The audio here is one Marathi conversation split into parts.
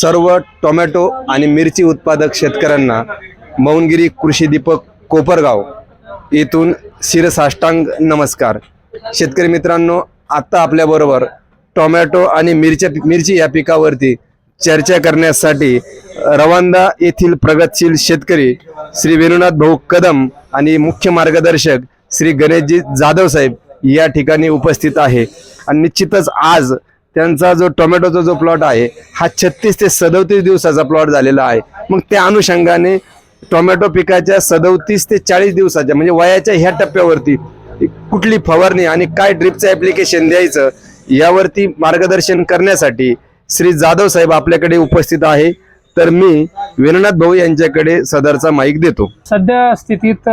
सर्व टोमॅटो आणि मिरची उत्पादक शेतकऱ्यांना मौनगिरी कृषी दीपक कोपरगाव येथून शिरसाष्टांग नमस्कार. शेतकरी मित्रांनो आत्ता आपल्याबरोबर टोमॅटो आणि मिरच्या मिरची या पिकावरती चर्चा करण्यासाठी रवांदा येथील प्रगतशील शेतकरी श्री वेणुनाथ भाऊ कदम आणि मुख्य मार्गदर्शक श्री गणेशजी जाधव साहेब या ठिकाणी उपस्थित आहे. आणि निश्चितच आज त्यांचा जो टोमॅटोचा जो प्लॉट आहे हा छत्तीस ते सदोतीस दिवसाचा प्लॉट झालेला आहे. मग त्या अनुषंगाने टोमॅटो पिकाच्या सदोतीस ते चाळीस दिवसाच्या म्हणजे वयाच्या ह्या टप्प्यावरती कुठली फवारणी आणि काय ड्रिपचं ऍप्लिकेशन द्यायचं यावरती मार्गदर्शन करण्यासाठी श्री जाधव साहेब आपल्याकडे उपस्थित आहे. तर मी वेणुनाथ भाऊ यांच्याकडे सदरचा माईक देतो. सध्या स्थितीत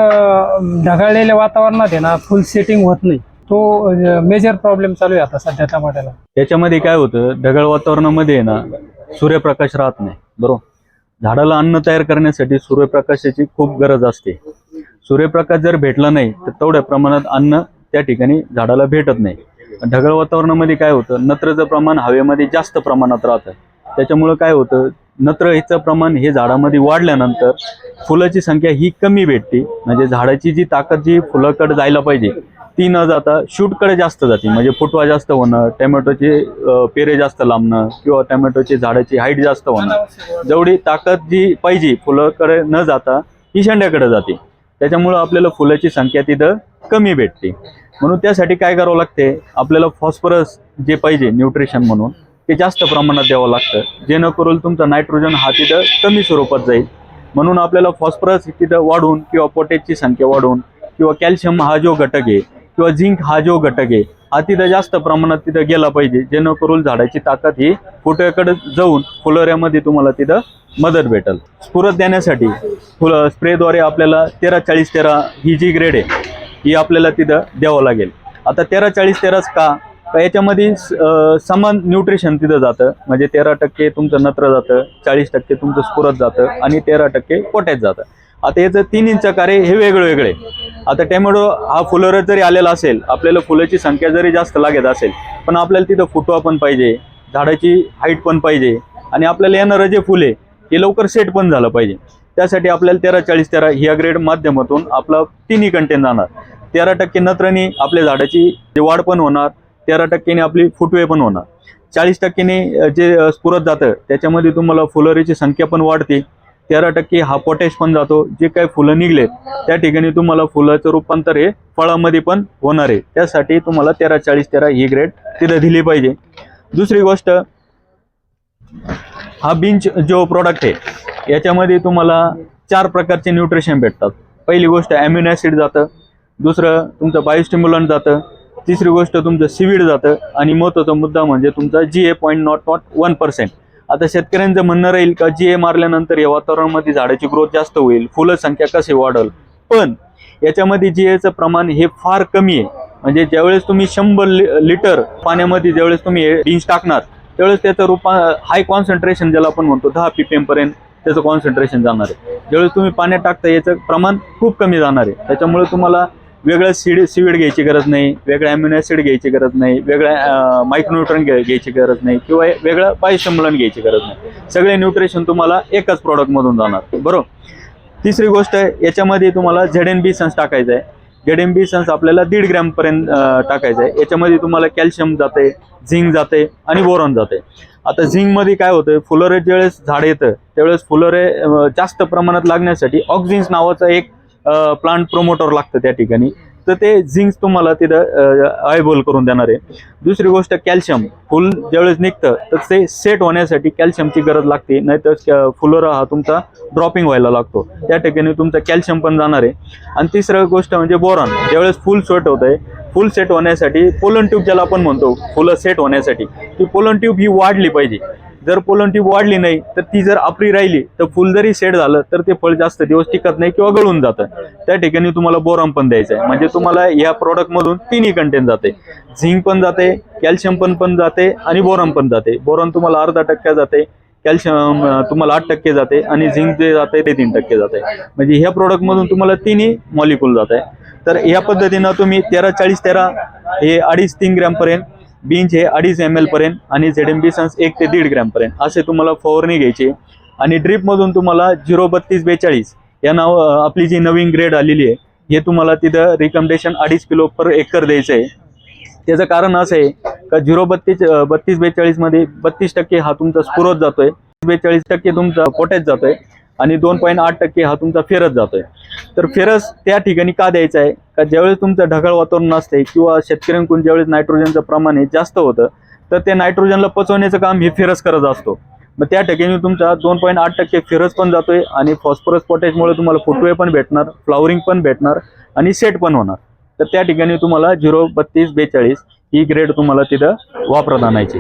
ढगाळलेल्या वातावरणात आहे ना फुल सेटिंग होत नाही. तो मेजर प्रॉब्लेम चालू आहे आता सध्या टमाट्याला. त्याच्यामध्ये काय होतं ढगाळ वातावरणामध्ये आहे ना सूर्यप्रकाश राहत नाही बरोबर? झाडाला अन्न तयार करण्यासाठी सूर्यप्रकाशाची खूप गरज असते. सूर्यप्रकाश जर भेटला नाही तर तेवढ्या प्रमाणात अन्न त्या ठिकाणी झाडाला भेटत नाही. ढगाळ वातावरणामध्ये काय होतं नत्रचं प्रमाण हवेमध्ये जास्त प्रमाणात राहतं. त्याच्यामुळं काय होतं नत्र हिचं प्रमाण हे झाडामध्ये वाढल्यानंतर फुलाची संख्या ही कमी भेटते. म्हणजे झाडाची जी ताकद जी फुलाकडे जायला पाहिजे ती न जाता शूटकडे जास्त जाते. म्हणजे फुटवा जास्त होणं टोमॅटोचे पेरे जास्त लांबणं किंवा टोमॅटोची झाडाची हाईट जास्त होणं. जेवढी ताकद जी पाहिजे फुलाकडे न जाता ही शेंड्याकडे जाते. त्याच्यामुळं आपल्याला फुलाची संख्या तिथं कमी भेटते. म्हणून त्यासाठी काय करावं लागते? आपल्याला फॉस्फरस जे पाहिजे न्यूट्रिशन म्हणून ते जास्त प्रमाणात द्यावं लागतं. जेणेकरून तुमचा नायट्रोजन हा तिथं कमी स्वरूपात जाईल. म्हणून आपल्याला फॉस्फरस तिथं वाढवून किंवा पोटॅशची संख्या वाढवून किंवा कॅल्शियम हा जो घटक आहे किंवा झिंक हा जो घटक आहे हा तिथं जास्त प्रमाणात तिथं गेला पाहिजे. जेणेकरून झाडाची ताकद ही फुट्याकडे जाऊन फुलोऱ्यामध्ये तुम्हाला तिथं मदत भेटेल. स्फुरत देण्यासाठी फुलं स्प्रेद्वारे आपल्याला तेरा चाळीस तेरा ही जी ग्रेड आहे ही आपल्याला तिथं द्यावं लागेल. आता तेरा चाळीस तेराच का? याच्यामध्ये समान न्यूट्रिशन तिथं जातं. म्हणजे तेरा टक्के तुमचं नत्र जातं चाळीस टक्के तुमचं स्फुरत जातं आणि तेरा टक्के पोटॅश जातं. आता याचं तीन इंच कार्य हे वेगळं वेगळे आता टॅमॅटो हा फुलरच जरी आलेला असेल आपल्याला फुलाची संख्या जरी जास्त लागत असेल पण आपल्याला तिथं फुटवा पण पाहिजे झाडाची हाईट पण पाहिजे आणि आपल्याला येणारं जे फुल आहे हे लवकर सेट पण झालं पाहिजे. त्यासाठी आपल्याला तेरा चाळीस तेरा ह्या ग्रेड माध्यमातून आपला तिन्ही कंटेन जाणार. तेरा टक्के नत्रनी आपल्या झाडाची जे वाढ पण होणार तेरा टक्क्याने आपली फुटवे पण होणार. चाळीस टक्क्याने जे स्फुरत जातं त्याच्यामध्ये तुम्हाला फुलरीची संख्या पण वाढते. तेरा टक्के हा पोटॅश पण जातो. जे काही फुलं निघले त्या ठिकाणी तुम्हाला फुलाचं रूपांतर हे फळामध्ये पण होणार आहे. त्यासाठी तुम्हाला तेरा चाळीस तेरा ही ग्रेड तिथं दिली पाहिजे. दुसरी गोष्ट हा बिंच जो प्रोडक्ट आहे याच्यामध्ये तुम्हाला चार प्रकारचे न्यूट्रिशन भेटतात. पहिली गोष्ट अॅम्युनो ॲसिड जातं. दुसरं तुमचं बायोस्टिम्युलंट जातं. तिसरी गोष्ट तुमचं सिविड जातं. आणि महत्त्वाचा मुद्दा म्हणजे तुमचा G A point nought nought one percent आता शेतकऱ्यांचं म्हणणं राहील का जी ए मारल्यानंतर या वातावरणामध्ये झाडाची ग्रोथ जास्त होईल फुलं संख्या कसे वाढल? पण याच्यामध्ये जी एचं प्रमाण हे फार कमी आहे. म्हणजे ज्यावेळेस तुम्ही शंभर लि- लिटर पाण्यामध्ये ज्यावेळेस तुम्ही बीन्स टाकणार त्यावेळेस त्याचं रूपा हाय कॉन्सन्ट्रेशन ज्याला आपण म्हणतो दहा पी पी त्याचं कॉन्सन्ट्रेशन जाणार आहे. ज्यावेळेस तुम्ही पाण्यात टाकता याचं प्रमाण खूप कमी जाणार आहे. त्याच्यामुळे तुम्हाला वेगळं सीड सिविड घ्यायची गरज नाही वेगळं अॅम्युनो ॲसिड घ्यायची गरज नाही वेगळं घ्या घ्यायची गरज नाही किंवा वेगळं बायोशंबलन घ्यायची गरज नाही. सगळे न्यूट्रिशन तुम्हाला एकाच प्रॉडक्टमधून जाणार बरोबर? तिसरी गोष्ट आहे याच्यामध्ये तुम्हाला झेड एन बी सन्स टाकायचं आहे. झेड एन बी सन्स आपल्याला दीड ग्रॅमपर्यंत टाकायचं आहे. याच्यामध्ये तुम्हाला कॅल्शियम जाते झिंक जाते आणि बोरॉन जाते. आता झिंकमध्ये काय होतं फुलरे ज्यावेळेस झाड येतं त्यावेळेस फुलरे जास्त प्रमाणात लागण्यासाठी ऑक्झिन्स नावाचा एक प्लांट प्रोमोटर लागतं त्या ठिकाणी. तर ते झिंक तुम्हाला तिथं आयबोल करून देणार आहे. दुसरी गोष्ट कॅल्शियम फुल ज्यावेळेस निघतं तर ते सेट होण्यासाठी कॅल्शियमची गरज लागते. नाहीतर फुलोरा हा तुमचा ड्रॉपिंग व्हायला लागतो. त्या ठिकाणी तुमचं कॅल्शियम पण जाणार आहे. आणि तिसरं गोष्ट म्हणजे बोरॉन. ज्यावेळेस फुल सेट होत आहे फुल सेट होण्यासाठी पोलन ट्यूब ज्याला आपण म्हणतो फुलं सेट होण्यासाठी ती पोलन ट्यूब ही वाढली पाहिजे. जर पोलंटी वाढली नाही तर ती जर आपली राहिली तर फुल जरी सेट झालं तर ते फळ जास्त दिवस टिकत नाही किंवा गळून जातं. त्या ठिकाणी तुम्हाला बोरॉन पण द्यायचं आहे. म्हणजे तुम्हाला या प्रॉडक्टमधून तिन्ही कंटेंट जाते. झिंक पण जाते कॅल्शियम पण पण जाते आणि बोरॉन पण जाते. बोरॉन तुम्हाला अर्धा टक्का जाते कॅल्शियम तुम्हाला आठ टक्के जाते आणि झिंक जे जाते ते तीन टक्के जाते. म्हणजे ह्या प्रोडक्टमधून तुम्हाला तिन्ही मॉलिक्यूल जात. आहे तर या पद्धतीनं तुम्ही तेरा चाळीस तेरा हे अडीच तीन ग्रॅमपर्यंत बींच हे अडीच एम एल पर्यंत आणि झेड एम बी सन्स एक ते दीड ग्रॅम पर्यंत. असे तुम्हाला फवारणी घ्यायची आणि ड्रीपमधून तुम्हाला झिरो बत्तीस बेचाळीस या नाव आपली जी नवीन ग्रेड आलेली आहे हे तुम्हाला तिथं रिकमेंडेशन अडीच किलो पर एकर द्यायचं आहे. त्याचं कारण असं आहे का झिरो बत्तीस बत्तीस बेचाळीसमध्ये बत्तीस टक्के हा तुमचा स्पुरोत जातोय. बेचाळीस टक्के तुमचा पोटॅश जातोय. आणि दोन पॉईंट आठ टक्के हा तुमचा फेरस जातोय. तर फेरस त्या ठिकाणी का द्यायचा आहे? का ज्यावेळेस तुमचं ढगाळ वातावरण असते किंवा शेतकऱ्यांकडून ज्यावेळेस नायट्रोजनचं प्रमाण हे जास्त होतं तर ते नायट्रोजनला पचवण्याचं काम हे फेरस करत असतो. मग त्या ठिकाणी तुमचा दोन पॉईंट आठ टक्के फेरस पण जातोय आणि फॉस्फरस पोटॅशमुळे तुम्हाला फुटवे पण भेटणार फ्लावरिंग पण भेटणार आणि सेट पण होणार. तर त्या ठिकाणी तुम्हाला झिरो बत्तीस बेचाळीस ही ग्रेड तुम्हाला तिथं वापरात आणायची.